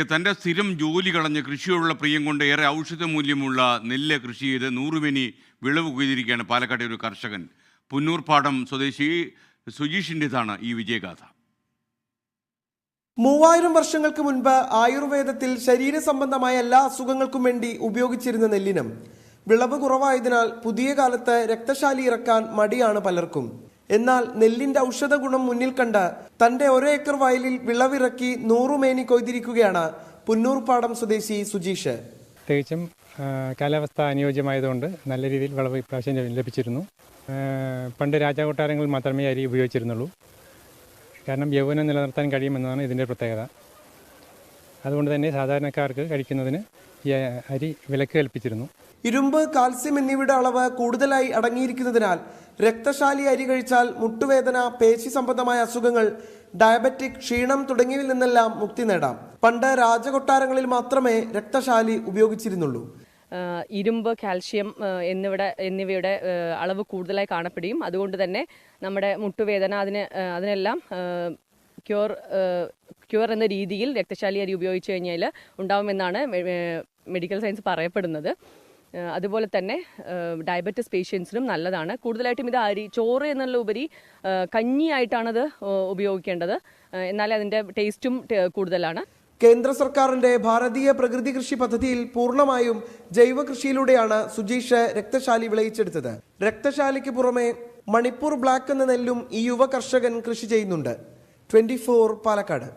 തന്റെ സ്ഥിരം ജോലി കളഞ്ഞ് കൃഷിയോടുള്ള പ്രിയം കൊണ്ട് ഏറെ ഔഷധ മൂല്യമുള്ള നെല്ല് കൃഷി ചെയ്ത് നൂറുമേനി വിളവ് കൊയ്തിരിക്കുകയാണ് പാലക്കാട്ടെ ഒരു കർഷകൻ. പുന്നൂർപ്പാടം സ്വദേശി സുജീഷിന്റെതാണ് ഈ വിജയഗാഥ. മൂവായിരം വർഷങ്ങൾക്ക് മുൻപ് ആയുർവേദത്തിൽ ശരീര സംബന്ധമായ എല്ലാ അസുഖങ്ങൾക്കും വേണ്ടി ഉപയോഗിച്ചിരുന്ന നെല്ലിനം. വിളവ് കുറവായതിനാൽ പുതിയ കാലത്ത് രക്തശാലി ഇറക്കാൻ മടിയാണ് പലർക്കും. എന്നാൽ നെല്ലിന്റെ ഔഷധ ഗുണം മുന്നിൽ കണ്ട് തന്റെ ഒരേക്കർ വയലിൽ വിളവിറക്കി നൂറുമേനി കൊയ്തിരിക്കുകയാണ് പുന്നൂർപ്പാടം സ്വദേശി സുജീഷ്. പ്രത്യേകിച്ചും കാലാവസ്ഥ അനുയോജ്യമായതുകൊണ്ട് നല്ല രീതിയിൽ വിളവ് ഇപ്രാവശ്യം ലഭിച്ചിരുന്നു. പണ്ട് രാജാകൊട്ടാരങ്ങളിൽ മാത്രമേ അരി ഉപയോഗിച്ചിരുന്നുള്ളൂ. കാരണം യൗവനം നിലനിർത്താൻ കഴിയുമെന്നതാണ് ഇതിന്റെ പ്രത്യേകത. അതുകൊണ്ട് തന്നെ സാധാരണക്കാർക്ക് കഴിക്കുന്നതിന് അരി വിലക്ക് കൽപ്പിച്ചിരുന്നു. ഇരുമ്പ് കാൽസ്യം എന്നിവയുടെ അളവ് കൂടുതലായി അടങ്ങിയിരിക്കുന്നതിനാൽ രക്തശാലി അരി കഴിച്ചാൽ മുട്ടുവേദന പേശി സംബന്ധമായ അസുഖങ്ങൾ ഡയബറ്റിക് ക്ഷീണം തുടങ്ങിയവയിൽ നിന്നെല്ലാം മുക്തി നേടാം. പണ്ട് രാജകൊട്ടാരങ്ങളിൽ മാത്രമേ രക്തശാലി ഉപയോഗിച്ചിരുന്നുള്ളൂ. ഇരുമ്പ് കാൽഷ്യം എന്നിവിടെ എന്നിവയുടെ അളവ് കൂടുതലായി കാണപ്പെടുകയും അതുകൊണ്ട് തന്നെ നമ്മുടെ മുട്ടുവേദന അതിന് അതിനെല്ലാം ക്യൂർ ക്യൂർ എന്ന രീതിയിൽ രക്തശാലി അരി ഉപയോഗിച്ച് കഴിഞ്ഞാൽ ഉണ്ടാവുമെന്നാണ് മെഡിക്കൽ സയൻസ് പറയപ്പെടുന്നത്. അതുപോലെ തന്നെ ഡയബറ്റിസ് പേഷ്യൻസിനും നല്ലതാണ്. കൂടുതലായിട്ടും ഇത് അരി ചോറ് എന്നുള്ള ഉപരി കഞ്ഞിയായിട്ടാണത് ഉപയോഗിക്കേണ്ടത്. എന്നാലേ അതിന്റെ ടേസ്റ്റും കൂടുതലാണ്. കേന്ദ്ര സർക്കാരിന്റെ ഭാരതീയ പ്രകൃതി കൃഷി പദ്ധതിയിൽ പൂർണമായും ജൈവ കൃഷിയിലൂടെയാണ് സുജീഷ് രക്തശാലി വിളയിച്ചെടുത്തത്. രക്തശാലിക്ക് പുറമെ മണിപ്പൂർ ബ്ലാക്ക് എന്ന നെല്ലും ഈ യുവ കർഷകൻ കൃഷി ചെയ്യുന്നുണ്ട്. ട്വന്റി പാലക്കാട്.